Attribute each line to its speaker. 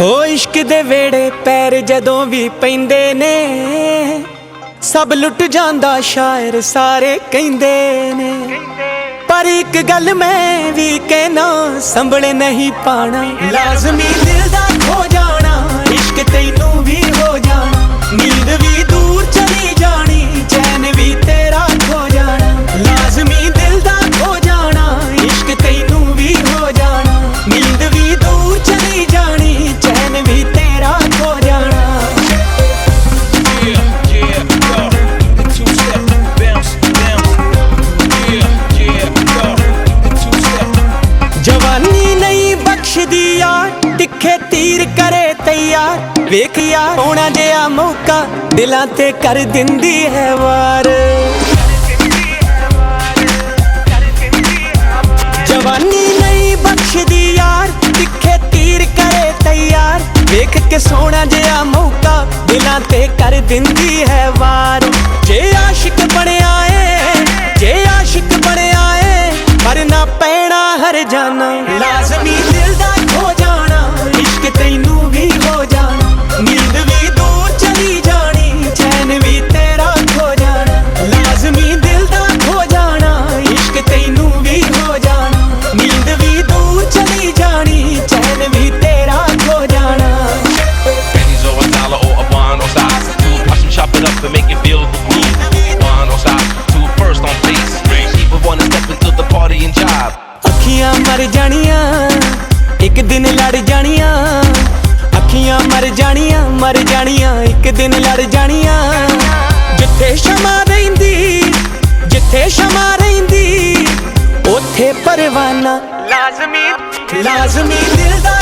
Speaker 1: ਹੋ ਇਸ਼ਕ ਦੇ ਵੇੜੇ ਪੈਰ ਜਦੋਂ ਵੀ ਪੈਂਦੇ ਨੇ, ਸਭ ਲੁੱਟ ਜਾਂਦਾ ਸ਼ਾਇਰ ਸਾਰੇ ਕਹਿੰਦੇ ਨੇ। ਪਰ ਇੱਕ ਗੱਲ ਮੈਂ ਵੀ ਕਹਿਣਾ, ਸੰਭਲ ਨਹੀਂ ਪਾਣਾ। ਲਾਜ਼ਮੀ ਦਿਲ ਯਾਰ ਤਿੱਖੇ ਤੀਰ ਕਰੇ ਤਿਆਰ। ਵੇਖ ਯਾਰ ਸੋਹਣਾ ਜਿਹਾ ਮੌਕਾ ਦਿਲਾਂ ਤੇ ਕਰ ਦਿੰਦੀ ਹੈ ਵਾਰ। ਜਵਾਨੀ ਨਹੀਂ ਬਖਸ਼ਦੀ ਯਾਰ, ਤਿੱਖੇ ਤੀਰ ਕਰੇ ਤਿਆਰ। ਵੇਖ ਕੇ ਸੋਹਣਾ ਜਿਹਾ ਮੌਕਾ ਦਿਲਾਂ ਤੇ ਕਰ ਦਿੰਦੀ ਹੈ ਵਾਰ। ਜੇ ਆਸ਼ਿਕ ਬਣਿਆ ਏ, ਜੇ ਆਸ਼ਿਕ ਬਣਿਆ ਏ ਮਰਨਾ ਪੈਣਾ ਹਰ ਜਾਣਾ ਅੱਖੀਆਂ ਮਰ ਜਾਣੀਆਂ ਇੱਕ ਦਿਨ ਲੜ ਜਾਣੀਆਂ। ਅੱਖੀਆਂ ਮਰ ਜਾਣੀਆਂ ਮਰ ਜਾਣੀਆਂ ਇੱਕ ਦਿਨ ਲੜ ਜਾਣੀਆਂ। ਜਿੱਥੇ ਸ਼ਮਾ ਰਹਿੰਦੀ ਜਿੱਥੇ ਸ਼ਮਾ ਰਹਿੰਦੀ ਉੱਥੇ ਪਰਵਾਨਾ। ਲਾਜ਼ਮੀ ਲਾਜ਼ਮੀ ਦਿਲ ਦਾ